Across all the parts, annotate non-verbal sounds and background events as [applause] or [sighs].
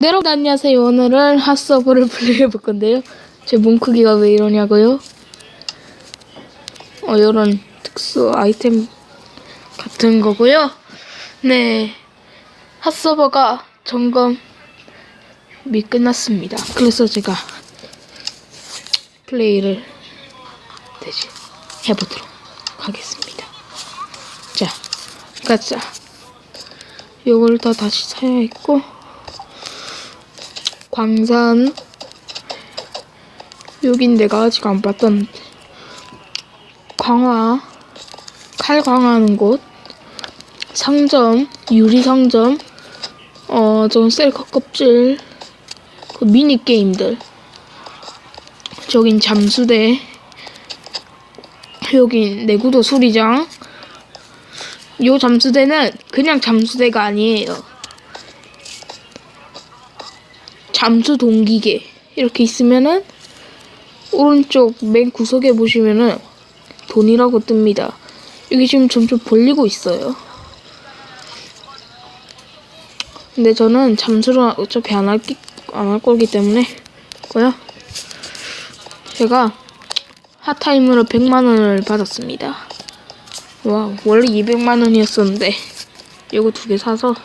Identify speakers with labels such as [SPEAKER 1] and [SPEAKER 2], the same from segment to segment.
[SPEAKER 1] 네, 여러분 안녕하세요. 오늘은 핫서브를 [laughs] 플레이해 볼 건데요. 제몸 크기가 왜 이러냐고요? 어, 이런 특수 아이템 같은 거고요. 네, 핫서버가 점검이 끝났습니다. 그래서 제가 플레이를 대신 해보도록 하겠습니다. 자, 가자. 요걸 다 다시 사야 했고 광산 여긴 내가 아직 안 봤던 강화 칼 강화하는 곳. 상점 유리 상점 어저 셀카 껍질 그 미니 게임들. 저긴 잠수대 여긴 내구도 수리장. 요 잠수대는 그냥 잠수대가 아니에요 잠수 동기계 이렇게 있으면은 오른쪽 맨 구석에 보시면은 돈이라고 뜹니다. 여기 지금 점점 벌리고 있어요. 근데 저는 잠수를 어차피 안 할, 안할 거기 때문에 고요. 제가 핫타임으로 100만 원을 받았습니다. 와, 원래 200만 원이었었는데 이거 두 개 사서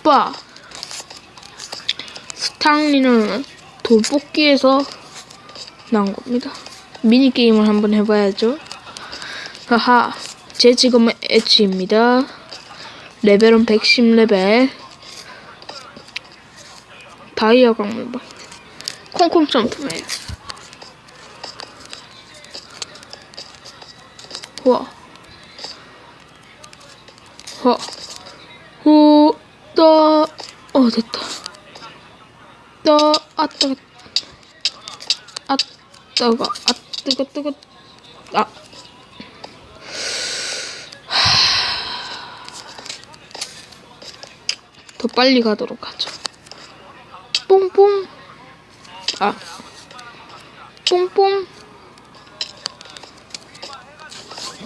[SPEAKER 1] 오빠 스탕리는 돌뽑기에서 나온 겁니다. 미니게임을 한번 해봐야죠. 하하, 제 직업은 엣지입니다. 레벨은 110레벨. 다이아 강물방. 콩콩 점프맨. 우와. 와. 후, 떠, 어, 됐다. 떠, 아, 뜨거, 아, 뜨거, 아, 뜨거, 뜨거, 아. [sighs] 더 빨리 가도록 하죠. 뽕뽕. 아. 뽕뽕.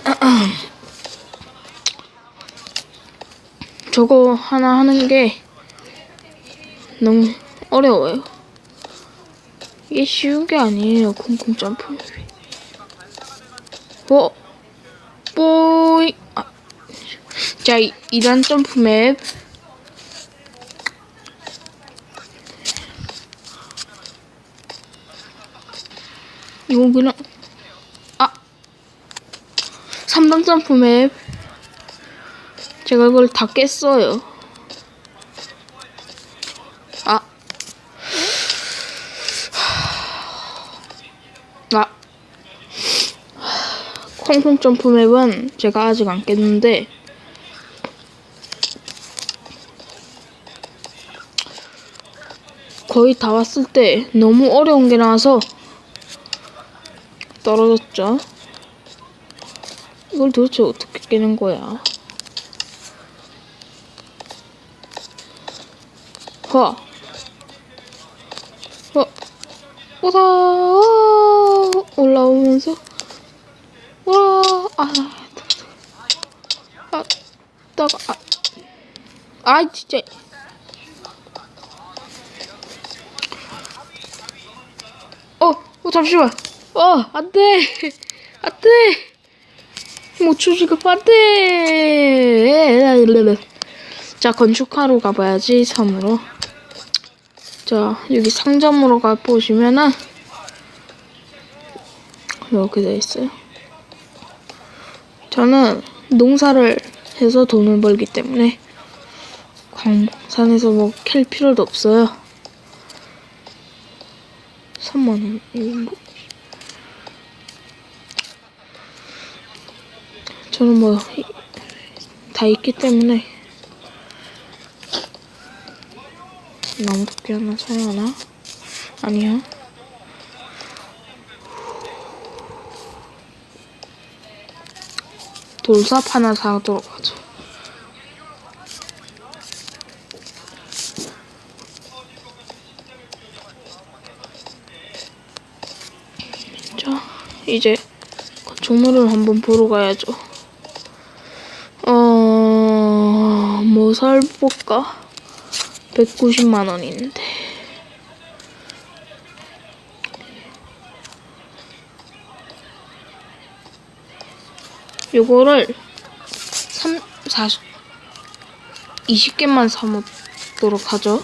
[SPEAKER 1] [clears throat] 저거 하나 하는 게 너무 어려워요. 이게 쉬운 게 아니에요. 콩콩 점프. 어, 뽀이. 아. 자, 이, 2단 점프 맵. 이거 그냥, 아. 3단 점프 맵. 제가 이걸 다 깼어요. 아. 아. 콩콩 점프 맵은 제가 아직 안 깼는데 거의 다 왔을 때 너무 어려운 게 나와서 떨어졌죠. 이걸 도대체 어떻게 깨는 거야? 와. 어. 오다. 어, 올라오면서. 와. 아. 아. 따가. 아. 아, 진짜. 어, 어, 잠시만. 어, 안 돼. 안 돼. 뭐, 주지급 안 돼. 자, 건축하러 가봐야지, 섬으로. 자, 여기 상점으로 가 보시면은, 이렇게 돼 있어요. 저는 농사를 해서 돈을 벌기 때문에, 광산에서 뭐 캘 필요도 없어요. 3만원, 이거 뭐. 저는 뭐, 다 있기 때문에, 나무도끼 하나 사야 하나? 아니야. 돌삽 하나 사도록 하죠. 자, 이제 건축물을 한번 보러 가야죠. 어, 뭐뭐 살볼까? 190만 원인데. 요거를 3, 40, 20개만 사먹도록 하죠.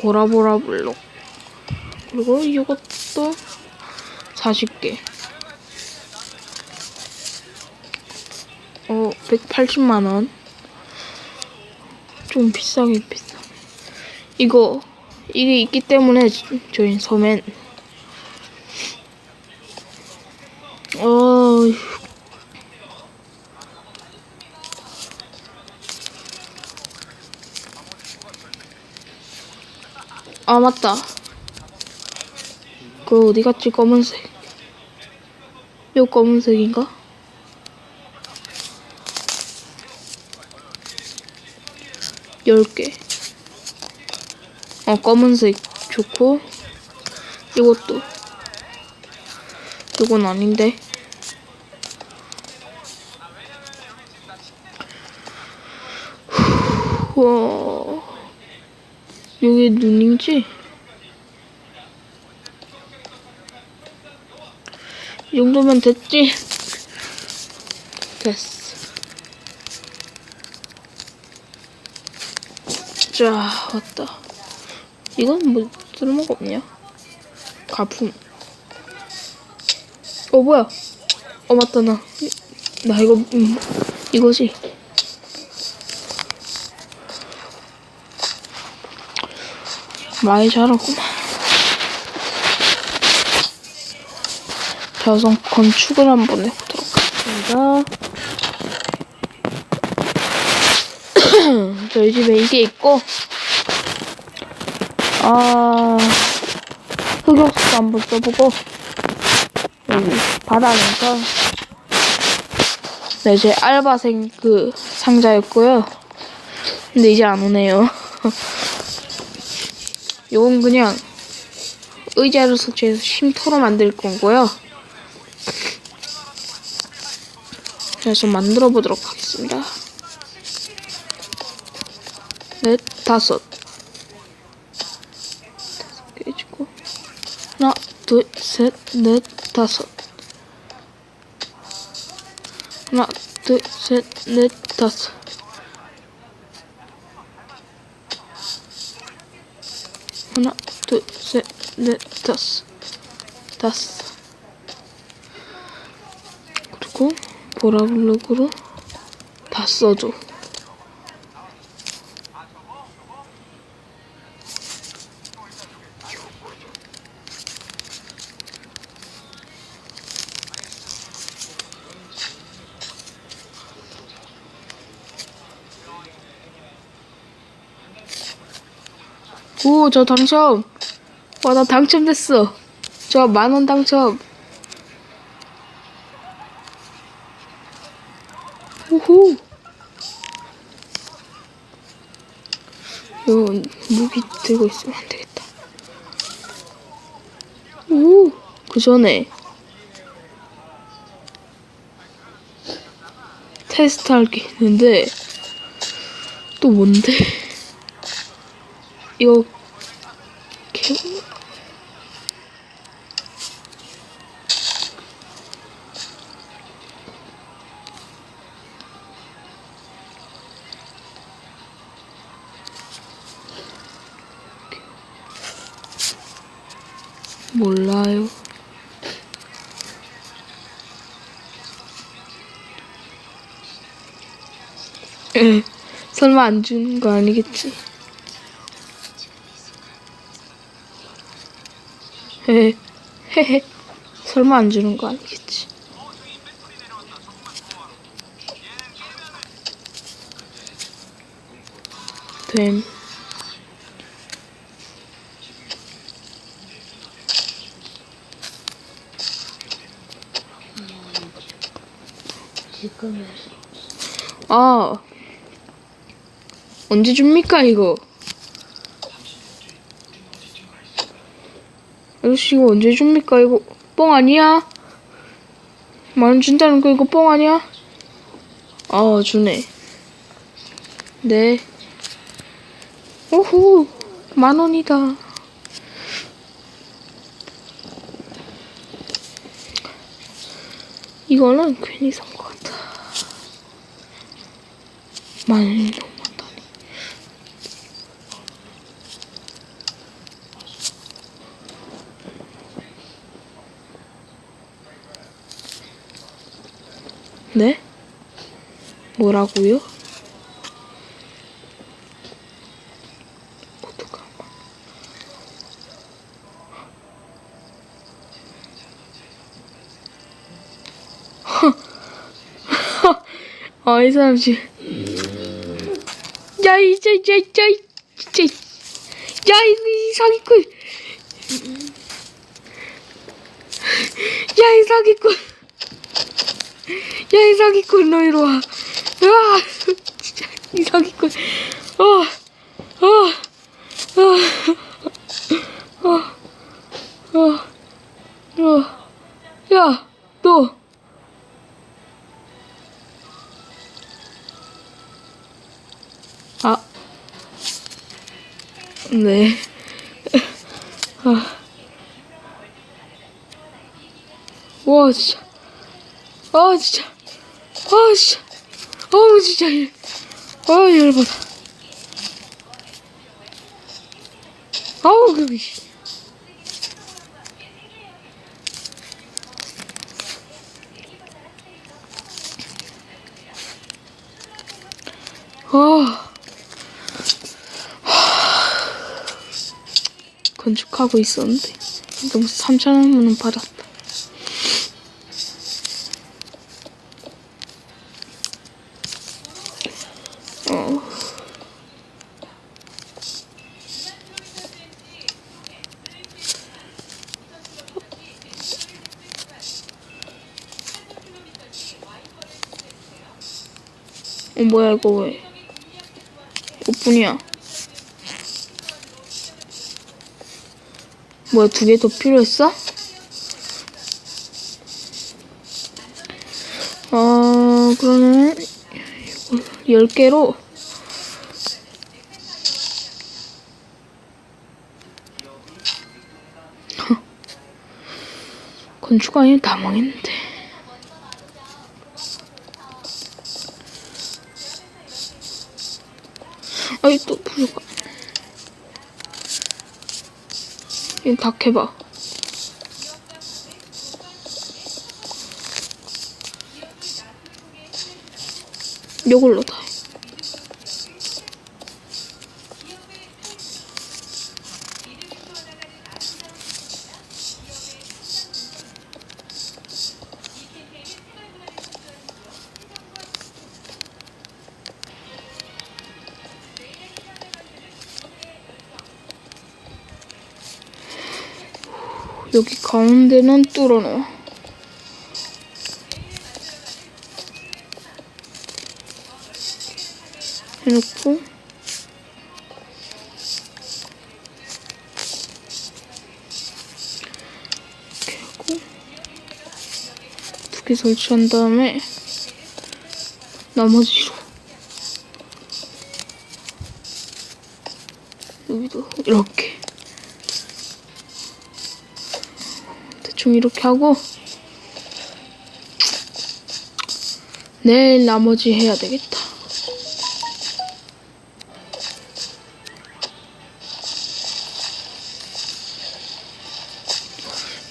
[SPEAKER 1] 보라보라 블록. 그리고 이것도 40개. 어, 180만원. 좀 비싸긴 비싸. 이거, 이게 있기 때문에 저희 섬엔. 어, 아, 맞다. 그 어디 갔지? 검은색. 요 검은색인가? 열 개. 어, 검은색 좋고, 이것도. 이건 아닌데. 와. 여기 눈인지? 이 정도면 됐지? 됐어. 자, 왔다. 이건 뭐 쓸모가 없냐? 가품. 어, 뭐야? 어, 맞다, 나. 나 이거, 음, 이거지. 많이 잘하구만. 자, 우선 건축을 한번 해보도록 하겠습니다. 저희 집에 이게 있고, 아, 흑역사도 한번 써보고, 여기 바닥에서, 네, 제 알바생 그 상자였고요. 근데 이제 안 오네요. [laughs] 요건 그냥 의자를 설치해서 쉼터로 만들 건고요. 그래서 만들어 보도록 하겠습니다. 넷, 다섯. 다섯 개 해주고. 하나, 둘, 셋, 넷, 다섯. 하나, 둘, 셋, 넷, 다섯. 하나, 둘, 셋, 넷, 다섯. 다섯. 그리고 보라블록으로 다 써줘. 오, 저 당첨. 와, 나 당첨됐어. 저 만 원 당첨. 오호. 이거 무기 들고 있으면 안 되겠다. 오, 그 전에 테스트 할 게 있는데 또 뭔데? 이거 몰라요. 에, 설마 안 주는 거 아니겠지? 헤헤. 설마 안 주는 거 아니겠지? 됨. 아, 언제 줍니까, 이거? 아저씨, 이거 언제 줍니까? 이거 뻥 아니야? 만원 준다는 거 이거 뻥 아니야? 아, 주네. 네. 오호, 만 원이다. 이거는 괜히 산것같 너무 많다니. 네? 뭐라고요? 어떡하나. [laughs] 아, 이 사람 지금. 야, 이제, 이제, 이제, 이제. 야, 이, 이 사기꾼. 야, 이 사기꾼. 야, 이 사기꾼, 너 이리 와. 으아, 진짜, 이 사기꾼. 어, 어, 어, 어, 어, 어. 야, 너. 네. 아. 와, 진짜. 아, 진짜. 아, 진짜. 어우, 진짜. 아, 열받아. 아우, 그기. 아. 건축하고 있었는데 너무 3천 원은 받았다. 어. 어 뭐야 이거 왜? 5분이야. 뭐야 두 개 더 필요했어? 어 그러면 열 개로 [laughs] 건축 아니면 다 망했는데. 아이 또 부족하. 이거 다 캐봐. 요걸로 여기 가운데는 뚫어놓어. 해놓고 이렇게 하고 두 개 설치한 다음에 나머지로 여기도 이렇게 대충 이렇게 하고 내일 나머지 해야 되겠다.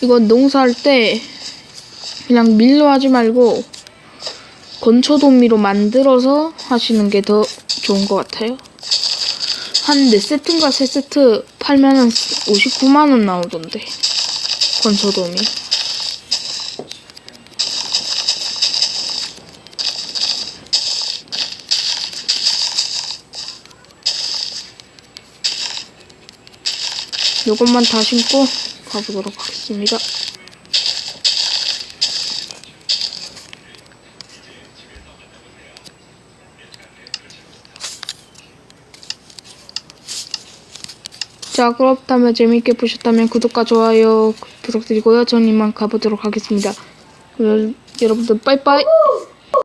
[SPEAKER 1] 이건 농사할 때 그냥 밀로 하지 말고 건초 도미로 만들어서 하시는 게 더 좋은 것 같아요. 한 4세트인가 3세트 팔면 은 59만원 나오던데. 건초도미. 요것만 다 신고 가보도록 하겠습니다. 자, 그렇다면 재밌게 보셨다면 구독과 좋아요 부탁드리고요. 전 이만 가보도록 하겠습니다. 여러분들 빠이빠이!